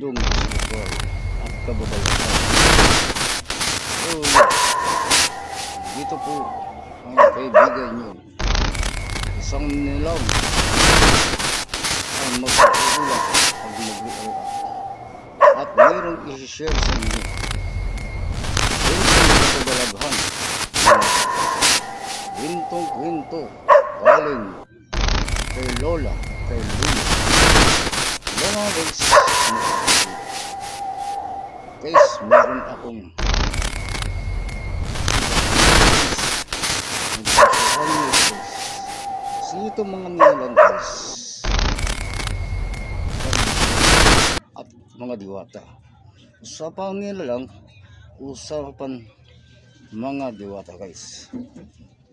mundong spiritual at kababalaghan. So, dito po ang kaibigan nyo. Isang nilaw ang magpapulak pag mag At mayroong isi-share sa inyo. Kwentong kababalaghan kwentong kwento galing kay Lola, kay Lula. Mga guys, guys, meron akong. Kasi ito mga nilang guys. At mga diwata. Usapan nila lang, usapan mga diwata guys.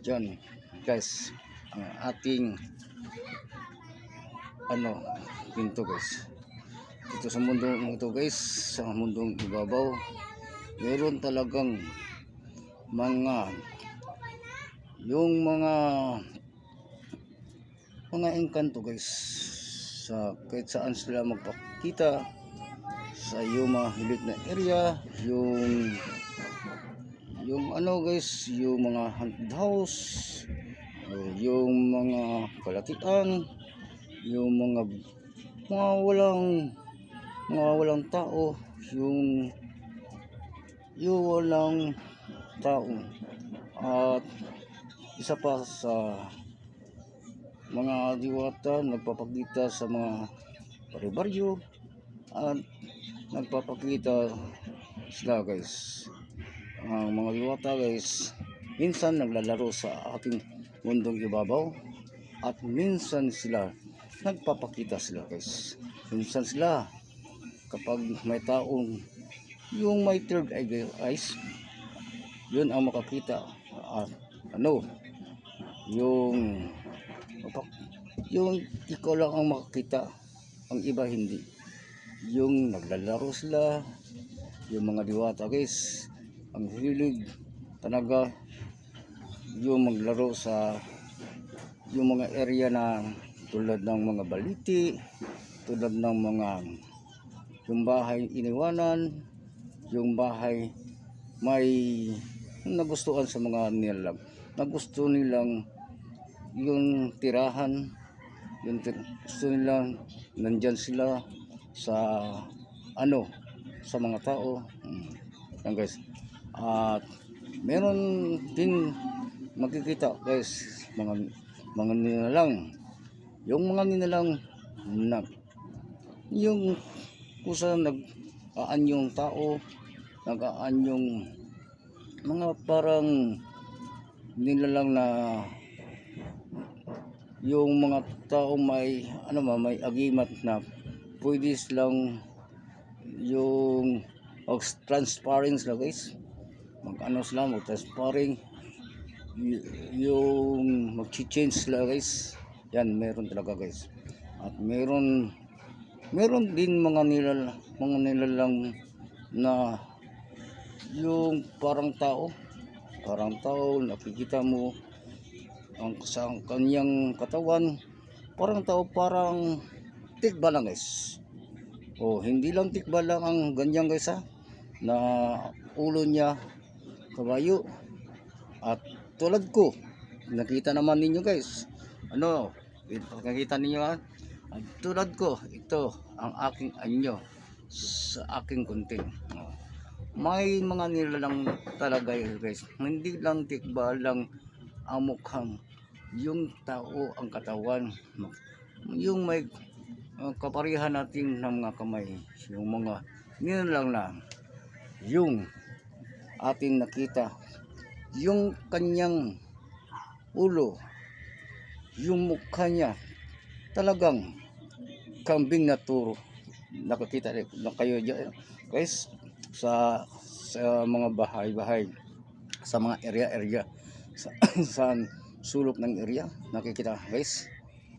Diyan guys, ang ating ano, pinto guys. Dito sa mundong ito guys, sa mundong ibabaw, meron talagang mga yung mga mga engkanto guys sa kahit saan sila magpakita sa yung mga hilit na area yung yung ano guys yung mga haunted house yung mga kalatian yung mga mga walang mga walang tao yung yung walang tao. At isa pa sa mga diwata nagpapakita sa mga paribaryo at nagpapakita sila guys. Ang mga diwata guys minsan naglalaro sa ating mundong ibabaw at minsan sila nagpapakita sila guys minsan sila kapag may taong yung may third eye eyes yun ang makakita at ano yung. Yung ikaw lang ang makakita, ang iba hindi. Yung naglalaro sila, yung mga diwata guys, ang hilig talaga yung maglaro sa yung mga area na tulad ng mga baliti, tulad ng mga yung bahay iniwanan, yung bahay may nagustuhan sa mga nilang nagusto nilang yung tirahan yung tir- gusto nila nandyan sila sa ano sa mga tao. Hmm. yan guys. At meron din makikita guys mga mga nilalang yung mga nilalang na yung kusa nag aan yung tao nag aan yung mga parang nilalang na yung mga tao may ano ma may agimat na pwede silang yung mag transparent sila guys. Mag ano sila mag transparent yung mag change sila guys yan meron talaga guys. At meron meron din mga nilal mga nilalang na yung parang tao parang tao nakikita mo ang sa kanyang katawan. Parang tao parang tikba lang guys. Oh hindi lang tikba lang ang ganyan guys ha na ulo niya kabayo. At tulad ko nakita naman ninyo guys ano nakita ninyo ha at tulad ko ito ang aking anyo sa aking kunting. Oh. may mga nilalang talaga guys. Hindi lang tikba lang ang mukhang yung tao ang katawan. Yung may uh, kaparihan natin ng mga kamay yung mga nilalang na yung ating nakita yung kanyang ulo yung mukha niya talagang kambing na turo. Nakakita na kayo dyan. Guys sa sa mga bahay-bahay sa mga area-area sa, sa sulok ng area nakikita guys.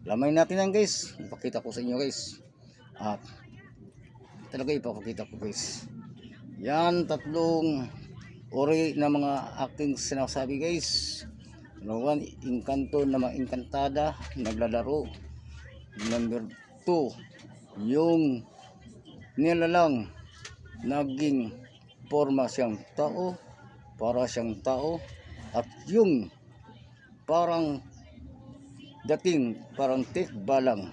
Lamay natin yan guys. Ipakita ko sa inyo guys. At talaga ipapakita ko guys. Yan tatlong ori na mga aking sinasabi guys number one inkanto na mga inkantada naglalaro. Number two yung nilalang naging forma siyang tao, para siyang tao, at yung parang dating parang tik balang.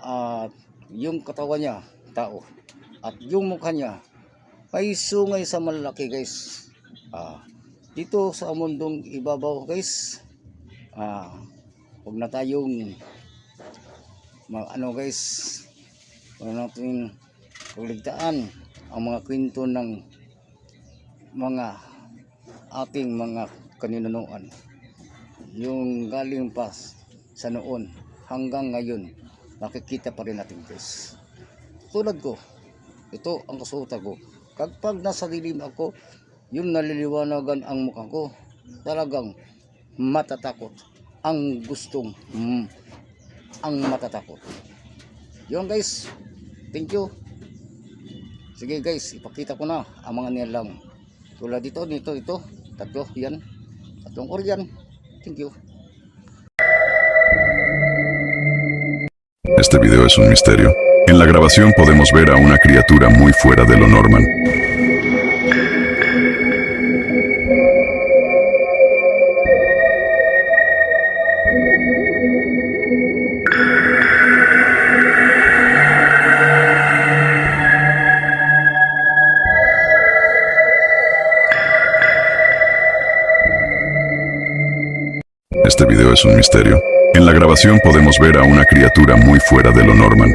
At yung katawan niya tao. At yung mukha niya may sungay sa malaki guys. Ah, dito sa mundong ibabaw guys ah, huwag na tayong ano guys huwag natin pagligtaan ang mga kwento ng mga ating mga kaninunuan yung galing pa sa noon hanggang ngayon nakikita pa rin natin guys. Tulad ko ito ang kasuotan ko. Kapag nasa dilim ako yung naliliwanagan ang mukha ko talagang matatakot ang gustong mm, ang matatakot. Yun guys. Thank you. Sige guys ipakita ko na ang mga nilang tulad dito dito ito tatlo yan. Tatlong organ thank you. Este video es un misterio. En la grabación podemos ver a una criatura muy fuera de lo normal. Este video es un misterio. En la grabación podemos ver a una criatura muy fuera de lo normal.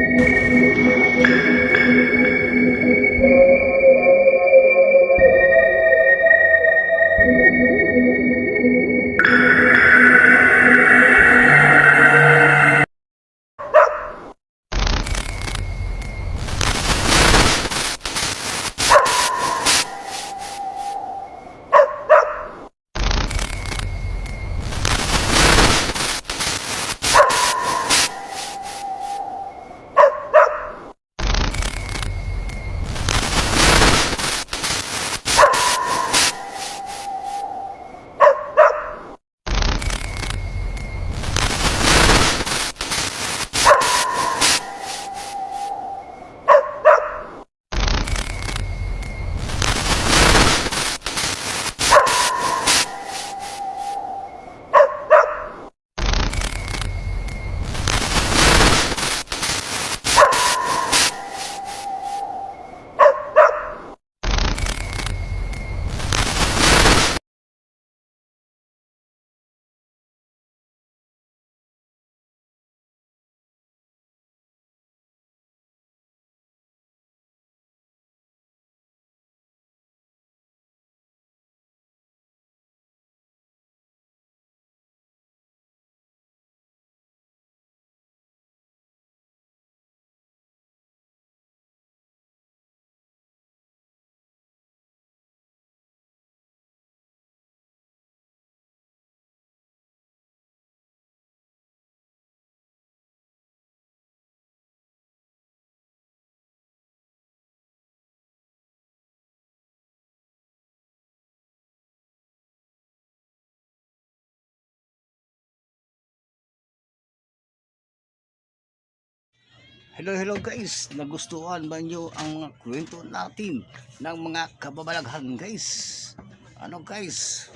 Hello, hello guys. Nagustuhan ba nyo ang mga kwento natin ng mga kababalaghan guys? Ano guys?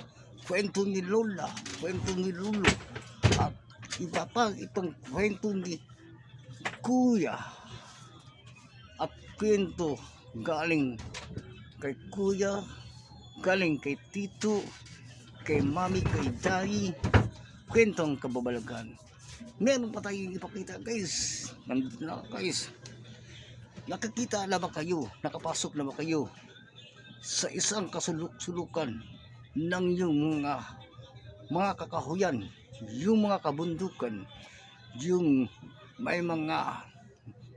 Kwento ni Lola, kwento ni Lolo, at iba pa itong kwento ni Kuya. At kwento galing kay Kuya, galing kay Tito, kay Mami, kay Daddy, kwentong kababalaghan meron pa tayong ipakita guys nandito na guys nakakita na ba kayo? Nakapasok na ba kayo sa isang kasuluk-sulukan ng yung mga mga kakahuyan yung mga kabundukan yung may mga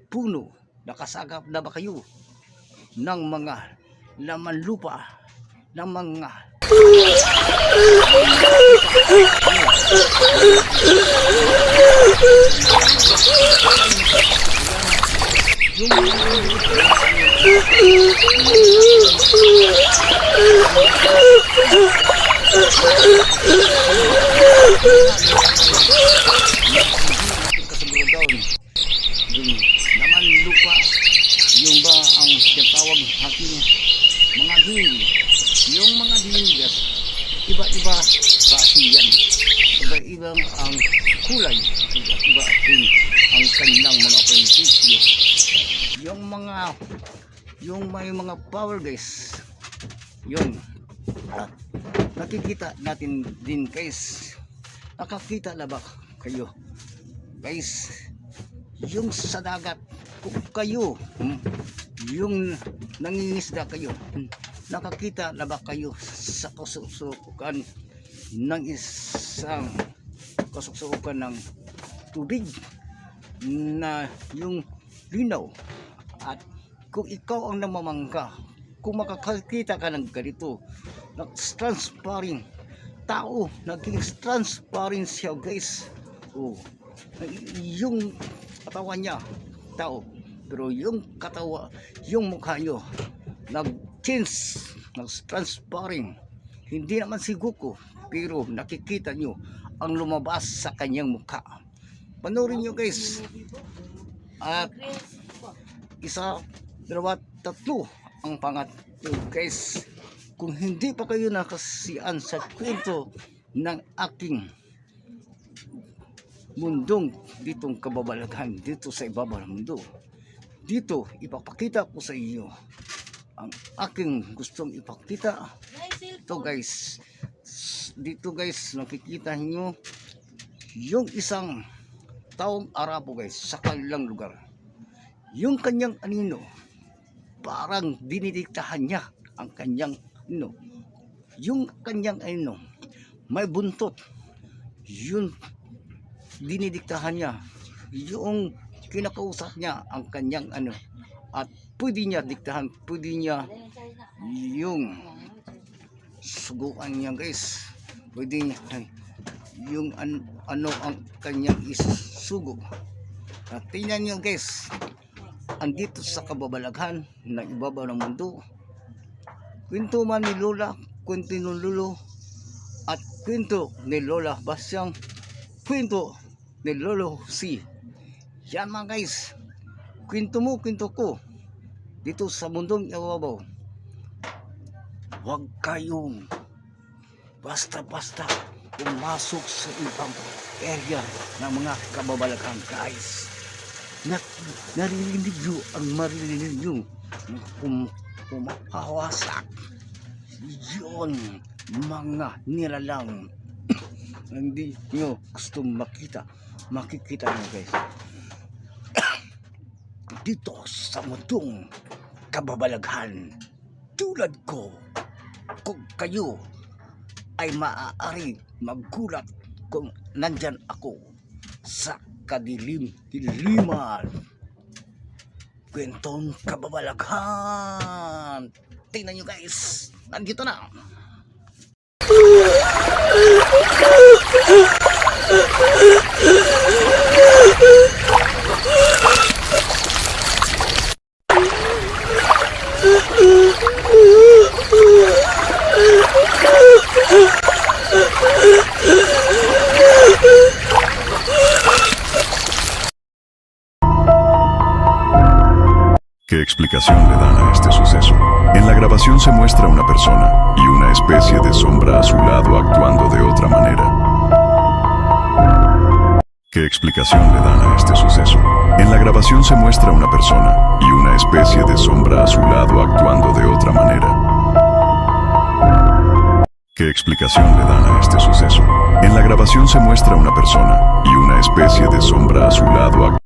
puno? Nakasagap na ba kayo ng mga laman lupa ng mga mga din. Yung mga din, guys, iba-iba klase yan. Iba-ibang ang kulay. Iba-iba din ang kanilang mga prinsipyo. Yung mga, yung may mga power guys, yun. At nakikita natin din guys. Nakakita na ba kayo? Guys, yung sa dagat, kung kayo, hmm, yung nangingisda kayo, hmm, nakakita na ba kayo sa kasusukan ng isang kasusukan ng tubig na yung linaw. At kung ikaw ang namamangka kung makakakita ka ng ganito ng transparent tao naging transparent siya guys. Oh yung katawan niya tao. Pero yung katawa yung mukha nyo nag-change nag transparent hindi naman si Goku pero nakikita nyo ang lumabas sa kanyang mukha. Panoorin nyo guys. At isa, dalawa, tatlo ang pangatlo guys. Kung hindi pa kayo nakasiyan sa kwento ng aking mundong ditong kababalaghan dito sa ibabaw ng mundo dito ipapakita ko sa inyo ang aking gustong ipakita. Ito guys dito guys nakikita niyo yung isang taong Arabo guys sa kanilang lugar. Yung kanyang anino parang dinidiktahan niya ang kanyang ano yung kanyang ano may buntot. Yun dinidiktahan niya. Yung kinakausap niya ang kanyang ano at pwede niya diktahan pwede niya yung suguan niya guys pwede niya yung an- ano ang kanyang isugo at tingnan niyo guys. Andito sa kababalaghan na ibabaw ng mundo. Kwento man ni Lola kwento ni Lolo at kwento ni Lola Basyang kwento ni Lolo C. Yan mga guys. Kwento mo kwento ko. Dito sa mundong ibabaw huwag kayong basta-basta pumasok sa ibang area ng mga kababalaghan guys. Na, narinig nyo ang maririnig nyo na kum, kumapawasak yun mga nilalang. Hindi nyo gusto makita makikita nyo guys. Dito sa mundong kababalaghan tulad ko kung kayo ay maaari maggulat kung nandyan ako sa kadilim-diliman. Kwentong kababalaghan. Tingnan nyo guys. Nandito na. Actuando de otra manera. ¿Qué explicación le dan a este suceso? En la grabación se muestra una persona y una especie de sombra a su lado actuando de otra manera. ¿Qué explicación le dan a este suceso? En la grabación se muestra una persona y una especie de sombra a su lado actuando